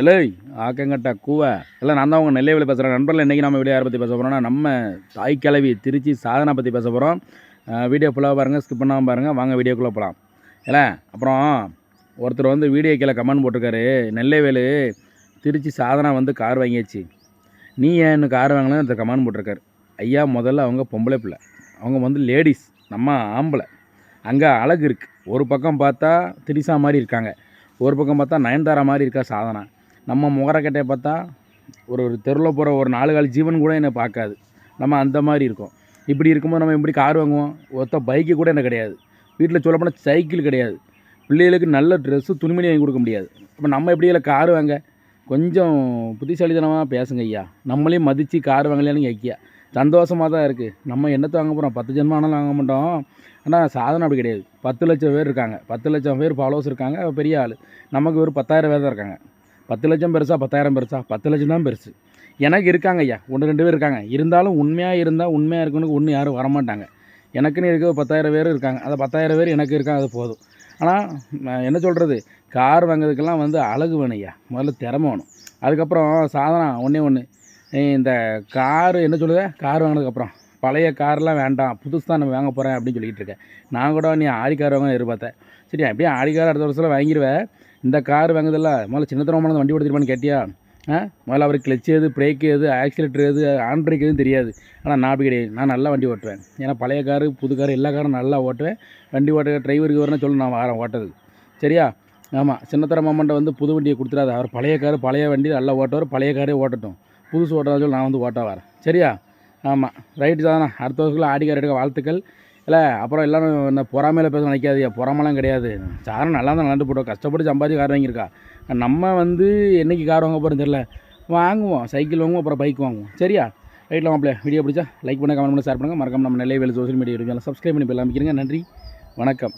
எலை ஆக்கங்கட்டா கூவா. இல்லை நான் தான் உங்கள் நெல்லைவில் பேசுகிறேன் நண்பர்கள் இன்றைக்கி நம்ம வீடியோ யாரை பற்றி பேச போகிறோம்னா நம்ம தாய் திருச்சி சாதனை பற்றி பேச போகிறோம் வீடியோ ஃபுல்லாக பாருங்கள் ஸ்கிப் பண்ணாமல் பாருங்கள் வாங்க வீடியோக்குள்ளே போகலாம் இல்லை அப்புறம் ஒருத்தர் வந்து வீடியோ கீழே கமெண்ட் போட்டிருக்காரு. நெல்லைவேலு திருச்சி சாதனா வந்து கார் வாங்கியாச்சு. நீ ஏன் இன்னும் கார் வாங்கலன்னு ஒருத்தர் கமெண்ட் போட்டிருக்காரு. ஐயா முதல்ல அவங்க பொம்பளை பிள்ளை. அவங்க வந்து லேடிஸ் நம்ம ஆம்பளை. அங்கே அழகு இருக்குது ஒரு பக்கம் பார்த்தா திரிசா மாதிரி இருக்காங்க. ஒரு பக்கம் பார்த்தா நயன்தாரா மாதிரி இருக்கா சாதனா. நம்ம முகரக்கட்டையை பார்த்தா ஒரு ஒரு தெருவில் போகிற ஒரு நாலு கால் ஜீவன் கூட என்னை பார்க்காது. நம்ம அந்த மாதிரி இருக்கோம். இப்படி இருக்கும்போது நம்ம எப்படி கார் வாங்குவோம்? ஒருத்த பைக்கு கூட எனக்கு கிடையாது. வீட்டில் சொல்லப்போனால் சைக்கிள் கிடையாது. பிள்ளைகளுக்கு நல்ல ட்ரெஸ்ஸு துணிமணி வாங்கி கொடுக்க முடியாது. இப்போ நம்ம எப்படி இல்லை கார் வாங்க? கொஞ்சம் புத்திசாலித்தனமாக பேசுங்க ஐயா. நம்மளையும் மதித்து கார் வாங்கலையானு ஐக்கியா சந்தோஷமாக தான் இருக்குது நம்ம என்னத்தை வாங்க போகிறோம் பத்து ஜென்மம் ஆனாலும் வாங்க மாட்டோம். ஆனால் சாதனை அப்படி கிடையாது. பத்து லட்சம் பேர் இருக்காங்க. பத்து லட்சம் பேர் ஃபாலோவர்ஸ் இருக்காங்க. பெரிய ஆள். நமக்கு ஒரு பத்தாயிரம் பேர் தான் இருக்காங்க. பத்து லட்சம் பெருசா பத்தாயிரம் பெருசா பத்து லட்சம் தான் பெருசு. எனக்கு இருக்காங்க ஐயா. ஒன்று ரெண்டு பேர் இருக்காங்க. இருந்தாலும் உண்மையாக இருந்தால் உண்மையாக இருக்கணுக்கு ஒன்று யாரும் வரமாட்டாங்க. எனக்குன்னு இருக்க பத்தாயிரம் பேர் இருக்காங்க. அந்த பத்தாயிரம் பேர் எனக்கு இருக்காங்க அது போதும். ஆனால் என்ன சொல்கிறது கார் வாங்குறதுக்கெல்லாம் வந்து அழகு வேணும் ஐயா. முதல்ல திறமை வேணும். அதுக்கப்புறம் சாதனா ஒன்றே ஒன்று இந்த கார் என்ன சொல்லுத? கார் வாங்கினதுக்கப்புறம். பழைய கார்லாம் வேண்டாம் புதுசு தான் நான் வாங்க போகிறேன் அப்படின்னு சொல்லிகிட்டு இருக்கேன். நான் கூட நீ ஆடி கார் வாங்க எதிர்பார்த்தேன். சரி அப்படியே ஆடி கார் அடுத்த வருஷத்தில் வாங்கிடுவேன் இந்த கார் வாங்குதில்ல முதல்ல சின்னத்தனமான வண்டி ஓடிச்சிருப்பான்னு கேட்டியா? ஆ? முதல்ல அவருக்கு கிளச் எது பிரேக் எது ஆக்சிலேட்டர் எது ஆன் பிரேக் எதுவும் தெரியாது. ஆனால் நான் அப்படி கிடையாது. நான் நல்லா வண்டி ஓட்டுவேன். ஏன்னா பழைய காரு புது காரு எல்லா காரும் நல்லா ஓட்டுவேன். வண்டி ஓட்ட டிரைவருக்கு வரணும் சொல்லி நான் வாரம் ஓட்டது. சரியா? ஆமாம் சின்னத்தர மாமன்ட்ட வந்து புது வண்டியை கொடுத்துடாது. அவர் பழைய காரு பழைய வண்டி நல்லா ஓட்டுவார். பழைய காரே ஓட்டட்டும். புதுசு ஓட்டாத சொல்லி நான் வந்து ஓட்ட வரேன். சரியா? ஆமாம் ரைட்டு தானே. அடுத்த வருஷத்தில் ஆடிக்கார் எடுக்க வாழ்த்துக்கள். இல்லை அப்புறம் எல்லாரும் இந்த பொறாமையில் பேச நினைக்காதீங்க. பொறாமலாம் கிடையாது. சாரம் நல்லா தான் நடந்து போட்டோம். கஷ்டப்பட்டு சம்பாதிச்சு கார் வாங்கியிருக்கா. நம்ம வந்து என்னைக்கு கார் வாங்க போகிறோம் தெரில வாங்குவோம். சைக்கிள் வாங்குவோம் அப்புறம் பைக் வாங்குவோம். சரியா? ரைட்டில் மாப்பிள்ள வீடியோ பிடிச்சா லைக் பண்ண கமெண்ட் பண்ணி ஷேர் பண்ணுங்கள் மறக்காம நம்ம நிலைய வேலை சோஷியல் மீடியா யூடியூப் சப்ஸ்கிரைப் பண்ணி போய் அமைக்கிறீங்க. நன்றி. வணக்கம்.